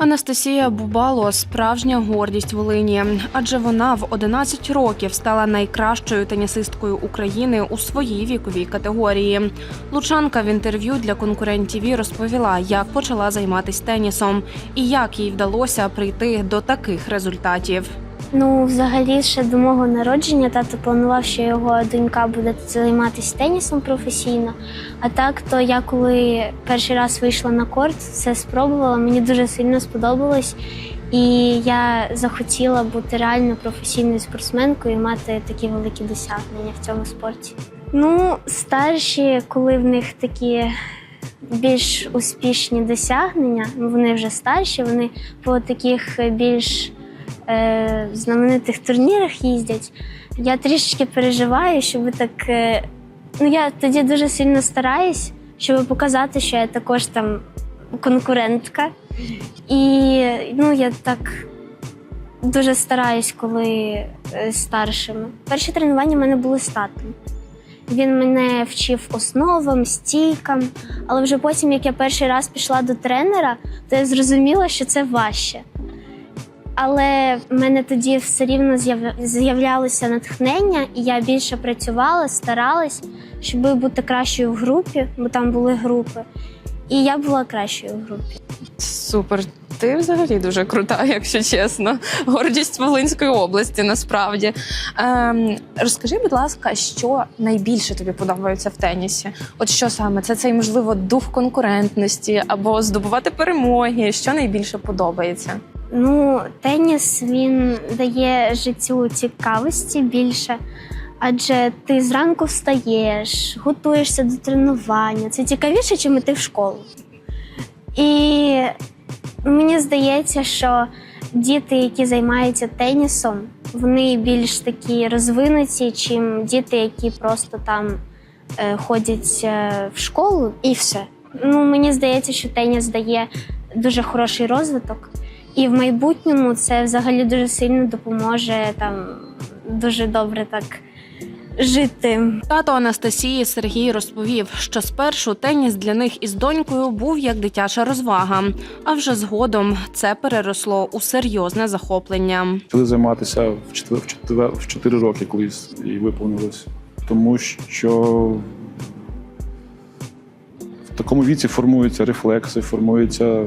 Анастасія Бубало справжня гордість Волині, адже вона в 11 років стала найкращою тенісисткою України у своїй віковій категорії. Лучанка в інтерв'ю для конкурентів розповіла, як почала займатися тенісом і як їй вдалося прийти до таких результатів. Ну, взагалі, ще до мого народження тато планував, що його донька буде займатися тенісом професійно. А так, то я коли перший раз вийшла на корт, все спробувала, мені дуже сильно сподобалось. І я захотіла бути реально професійною спортсменкою і мати такі великі досягнення в цьому спорті. Ну, старші, коли в них такі більш успішні досягнення, вони вже старші, вони по таких більш е, знаменитих турнірах їздять. Я трішечки переживаю, щоб так. Е, ну, я тоді дуже сильно стараюсь, щоб показати, що я також там конкурентка. І ну, я так дуже стараюсь, коли е, старшими. Перші тренування в мене були татом. Він мене вчив основам, стійкам, але вже потім, як я перший раз пішла до тренера, то я зрозуміла, що це важче. Але в мене тоді все рівно з'яв- з'являлося натхнення, і я більше працювала, старалась, щоб бути кращою в групі, бо там були групи. І я була кращою в групі. Супер. Ти взагалі дуже крута, якщо чесно. Гордість Волинської області насправді. Ем, розкажи, будь ласка, що найбільше тобі подобається в тенісі? От що саме? Це цей, можливо, дух конкурентності або здобувати перемоги. Що найбільше подобається? Ну, теніс він дає життю цікавості більше, адже ти зранку встаєш, готуєшся до тренування. Це цікавіше, чим іти в школу. І мені здається, що діти, які займаються тенісом, вони більш такі розвинуті, чим діти, які просто там е, ходять е, в школу і все. Ну, мені здається, що теніс дає дуже хороший розвиток. І в майбутньому це взагалі дуже сильно допоможе там дуже добре так жити. Тато Анастасії Сергій розповів, що спершу теніс для них із донькою був як дитяча розвага, а вже згодом це переросло у серйозне захоплення. Почали займатися в 4, в 4, в 4 роки, коли їй виповнилось. Тому що в такому віці формуються рефлекси, формується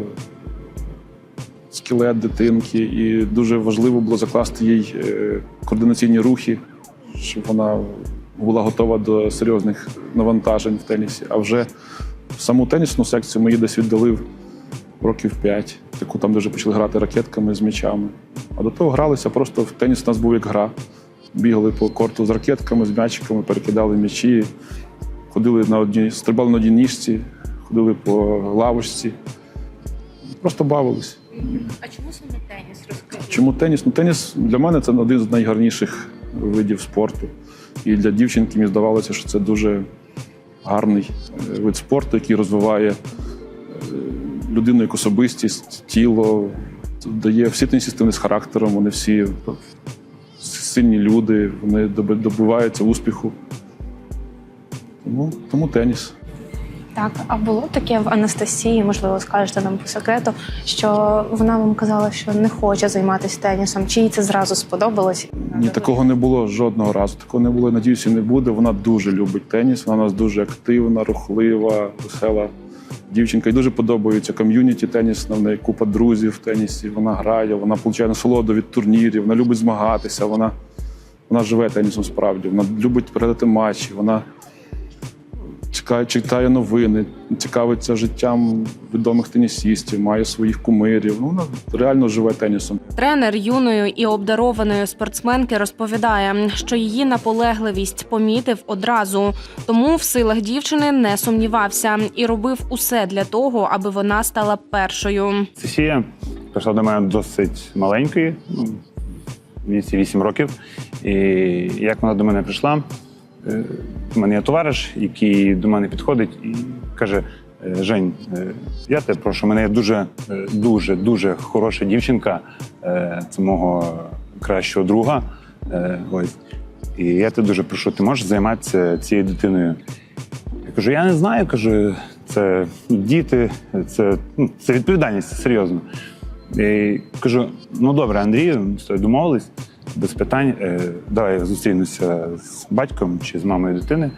скелет дитинки, і дуже важливо було закласти їй е, координаційні рухи, щоб вона була готова до серйозних навантажень в тенісі. А вже саму тенісну секцію ми її десь віддали років 5, таку там, де вже почали грати ракетками з м'ячами. А до того гралися просто в теніс у нас був як гра. Бігали по корту з ракетками, з м'ячиками, перекидали м'ячі, ходили на одній, стрибали на одній ніжці, ходили по лавочці. Просто бавились. А чому саме теніс? Розкажи. Чому теніс? Ну, теніс для мене це один з найгарніших видів спорту. І для дівчинки мені здавалося, що це дуже гарний е, вид спорту, який розвиває е, людину як особистість, тіло, дає всі тенісисти з характером, вони всі сильні люди, вони доби- добиваються успіху. Тому, тому теніс. Так, а було таке в Анастасії, можливо, скажете нам по секрету, що вона вам казала, що не хоче займатися тенісом, чи їй це зразу сподобалось? Ні, такого не було жодного разу. Такого не було. Надіюся, не буде. Вона дуже любить теніс. Вона у нас дуже активна, рухлива, весела дівчинка. І дуже подобається ком'юніті тенісна. В неї купа друзів в тенісі. Вона грає, вона получає насолоду від турнірів, вона любить змагатися. Вона, вона живе тенісом справді. Вона любить передати матчі. Вона чекає, читає новини, цікавиться життям відомих тенісістів, має своїх кумирів. Ну, вона реально живе тенісом. Тренер юної і обдарованої спортсменки розповідає, що її наполегливість помітив одразу, тому в силах дівчини не сумнівався і робив усе для того, аби вона стала першою. Сесія прийшла до мене досить маленької, ну, віці 8 років. І як вона до мене прийшла, у мене є товариш, який до мене підходить і каже: «Е, Жень, е, я тебе прошу, у мене є дуже, е, дуже, дуже хороша дівчинка, е, це мого кращого друга. е, Ось. І я тебе дуже прошу, ти можеш займатися цією дитиною. Я кажу, я не знаю, кажу, це діти, це, ну, це відповідальність, це серйозно. І кажу: ну добре, Андрій, все, домовились, без питань. Е, давай зустрінуся з батьком чи з мамою дитини,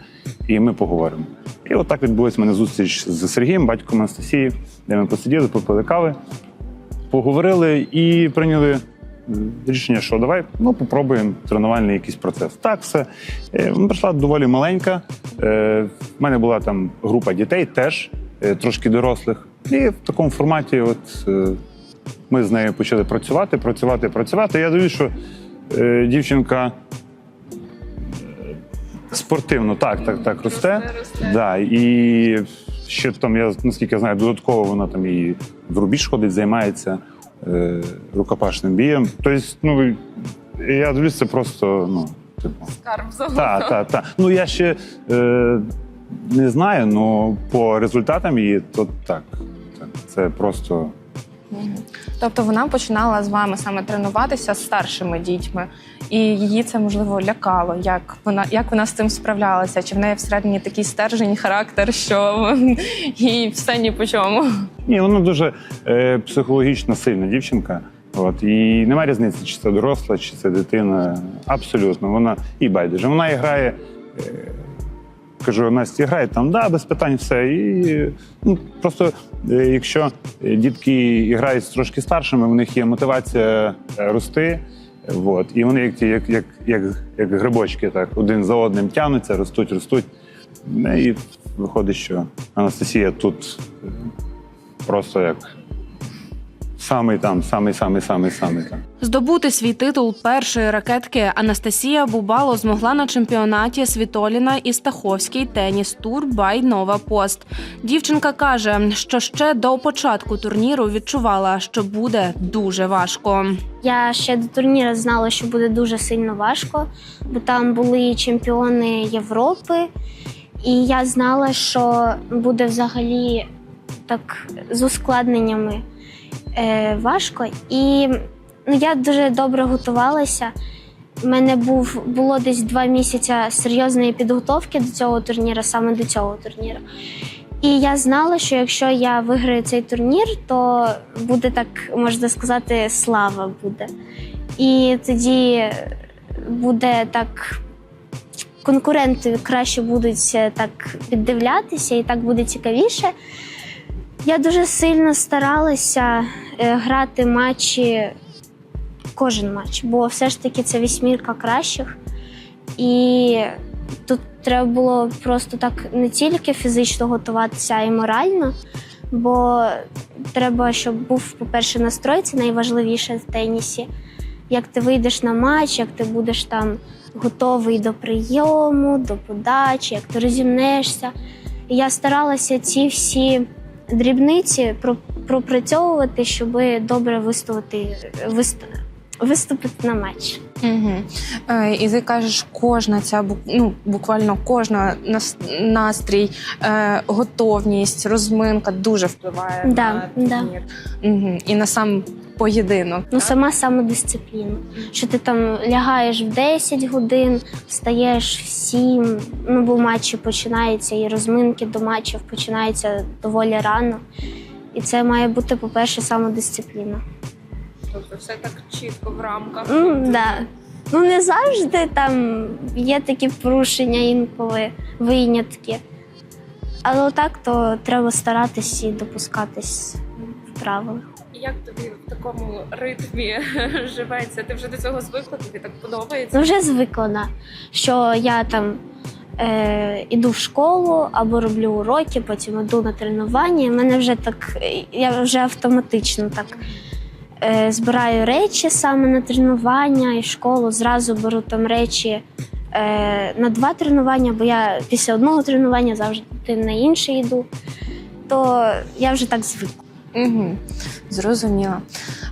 і ми поговоримо. І от відбулася в мене зустріч з Сергієм, батьком Анастасії, де ми посиділи, попили кави, поговорили і прийняли рішення, що давай ну, попробуємо тренувальний якийсь процес. Так, все. Е, Вона прийшла доволі маленька. Е, В мене була там група дітей теж, трошки дорослих. І в такому форматі, от ми з нею почали працювати, працювати, працювати. Я дивлюсь, що дівчинка е, спортивно так, так, так росте. Да, і ще там, я наскільки я знаю, додатково вона там і в рубіж ходить, займається е, рукопашним бієм. Тобто, ну я дивлюсь, це просто, ну, типу. Скарб Так, так, так. Ну я ще е, не знаю, але по результатам її то так. Це просто. Тобто вона починала з вами саме тренуватися з старшими дітьми, і її це можливо лякало. Як вона як вона з цим справлялася? Чи в неї всередині такий стержень, характер, що їй все ні по чому? Ні, вона дуже е, психологічно сильна дівчинка. От, і немає різниці, чи це доросла, чи це дитина. Абсолютно. Вона і байдуже. Вона і грає. Е, кажу, Настя, грає там, да, без питань все. І ну, просто е, якщо дітки грають трошки старшими, у них є мотивація е, рости. От, і вони як, як, як, як, як грибочки, так, один за одним тягнуться, ростуть, ростуть. Ну, І виходить, що Анастасія тут е, просто як самий там, самий, самий, самий, самий там. Здобути свій титул першої ракетки Анастасія Бубало змогла на чемпіонаті Світоліна і Стаховський теніс тур бай Нова Пост. Дівчинка каже, що ще до початку турніру відчувала, що буде дуже важко. Я ще до турніру знала, що буде дуже сильно важко, бо там були чемпіони Європи, і я знала, що буде взагалі так з ускладненнями е, важко. І ну, я дуже добре готувалася. У мене був було десь два місяці серйозної підготовки до цього турніру, саме до цього турніру. І я знала, що якщо я виграю цей турнір, то буде так, можна сказати, слава буде. І тоді буде так. Конкуренти краще будуть е, так піддивлятися, і так буде цікавіше. Я дуже сильно старалася е, грати матчі, кожен матч, бо все ж таки це вісьмірка кращих. І тут треба було просто так не тільки фізично готуватися, а й морально. Бо треба, щоб був, по-перше, настрой, це найважливіше в тенісі. Як ти вийдеш на матч, як ти будеш там готовий до прийому, до подачі, як ти розімнешся. Я старалася ці всі дрібниці пропрацьовувати, щоб добре виступити, вист- виступити на матч. Угу. Е, і ти кажеш, кожна ця ну, буквально кожна настрій, е, готовність, розминка дуже впливає Да, на да. Угу. І на сам поєдинок. Ну, сама самодисципліна. Що ти там лягаєш в 10 годин, встаєш в 7, ну бо матчі починаються, і розминки до матчів починаються доволі рано. І це має бути, по-перше, самодисципліна. Тобто все так чітко в рамках. Ну, да. ну не завжди там є такі порушення інколи, винятки. Але так, то треба старатись і допускатись в правила. Як тобі в такому ритмі живеться? Ти вже до цього звикла? Тобі так подобається? Ну, вже звикла, що я там е, іду в школу або роблю уроки, потім іду на тренування. мене вже так, я вже автоматично так е, збираю речі саме на тренування і школу. Зразу беру там речі е, на два тренування, бо я після одного тренування завжди на інше йду. То я вже так звикла. Угу. Зрозуміла.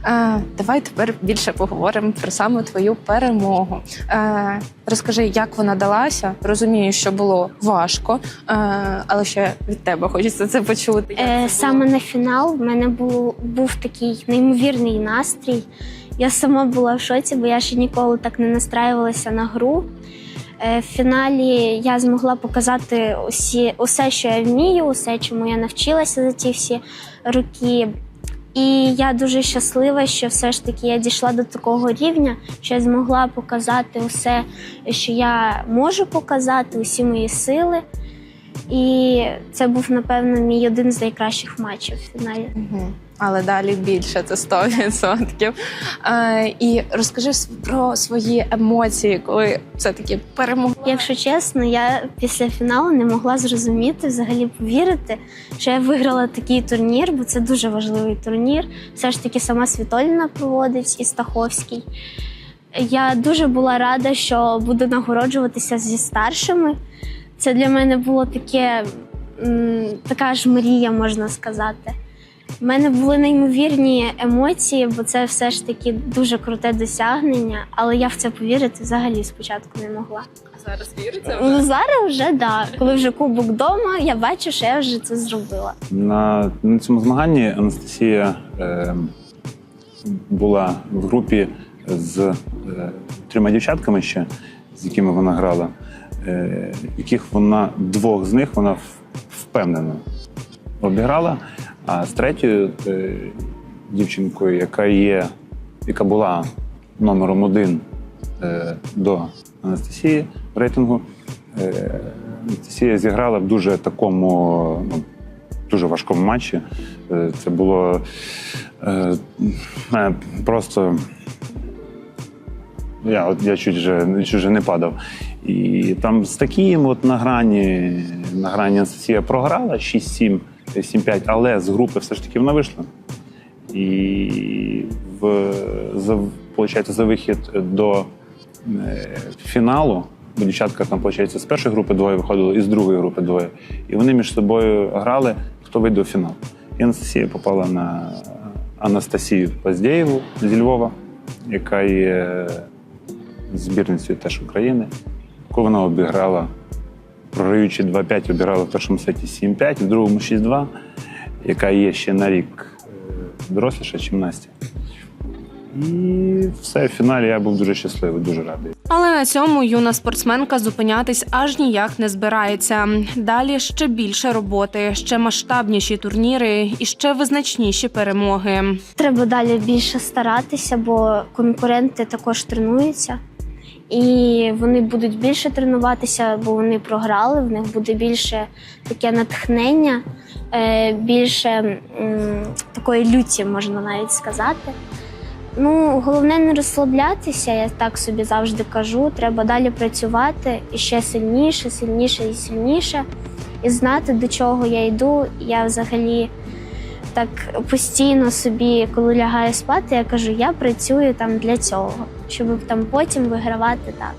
Е, давай тепер більше поговоримо про саме твою перемогу. Е, розкажи, як вона далася. Розумію, що було важко, е, але ще від тебе хочеться це почути. Е, саме на фінал в мене був, був такий неймовірний настрій. Я сама була в шоці, бо я ще ніколи так не настраювалася на гру. Е, в фіналі я змогла показати усі, усе, що я вмію, усе, чому я навчилася за ці всі роки. І я дуже щаслива, що все ж таки я дійшла до такого рівня, що я змогла показати усе, що я можу показати, усі мої сили. І це був, напевно, мій один з найкращих матчів в фіналі. Угу. Але далі більше це 100%. Е, і розкажи про свої емоції, коли все таки перемогла. Якщо чесно, я після фіналу не могла зрозуміти, взагалі повірити, що я виграла такий турнір, бо це дуже важливий турнір. Все ж таки сама Світоліна проводить і Стаховський. Я дуже була рада, що буду нагороджуватися зі старшими. Це для мене було таке, така ж мрія, можна сказати. У мене були неймовірні емоції, бо це все ж таки дуже круте досягнення, але я в це повірити взагалі спочатку не могла. А Зараз віриться Ну, зараз вже да. Коли вже кубок вдома, я бачу, що я вже це зробила. На, на цьому змаганні Анастасія е, була в групі з е, трьома дівчатками ще, з якими вона грала, яких вона двох з них вона впевнено обіграла. А з третьою е, дівчинкою, яка є, яка була номером один е, до Анастасії в рейтингу, е, Анастасія зіграла в дуже такому ну, дуже важкому матчі. Е, Це було е, е, просто. Я, от, я чуть вже, чуть вже не падав. І там з таким от на грані, на грані Анастасія програла 6-7, 7-5, але з групи все ж таки вона вийшла. І в, за, виходить, за вихід до е, фіналу, бо дівчатка там, виходить, з першої групи двоє виходило і з другої групи двоє. І вони між собою грали, хто вийде у фінал. І Анастасія попала на Анастасію Поздєєву зі Львова, яка є збірницею теж України, яку вона обіграла, програючи 2-5, обіграла в першому сеті 7-5, в другому 6-2, яка є ще на рік е, доросліша, ніж Настя. І все, в фіналі я був дуже щасливий, дуже радий. Але на цьому юна спортсменка зупинятись аж ніяк не збирається. Далі ще більше роботи, ще масштабніші турніри і ще визначніші перемоги. Треба далі більше старатися, бо конкуренти також тренуються. І вони будуть більше тренуватися, бо вони програли. В них буде більше таке натхнення, е, більше такої люті, можна навіть сказати. Ну, головне не розслаблятися, я так собі завжди кажу. Треба далі працювати і ще сильніше, сильніше і сильніше, і знати, до чого я йду. Я взагалі так постійно собі, коли лягаю спати, я кажу, я працюю там для цього, щоб там потім вигравати так.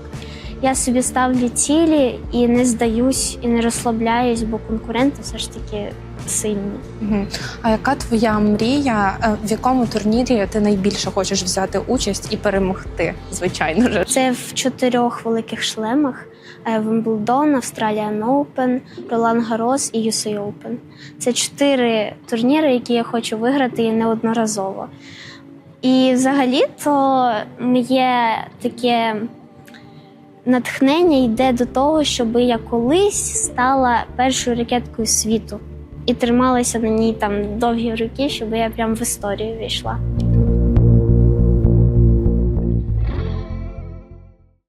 Я собі ставлю цілі і не здаюсь, і не розслабляюсь, бо конкуренти все ж таки сильні. Угу. А яка твоя мрія? Е, В якому турнірі ти найбільше хочеш взяти участь і перемогти? Звичайно ж. Це в чотирьох великих шлемах: Е, Wimbledon, Australian Open, Roland Garros і UC Open. Це чотири турніри, які я хочу виграти неодноразово. І взагалі-то моє таке натхнення йде до того, щоб я колись стала першою ракеткою світу і трималася на ній там довгі роки, щоб я прям в історію війшла.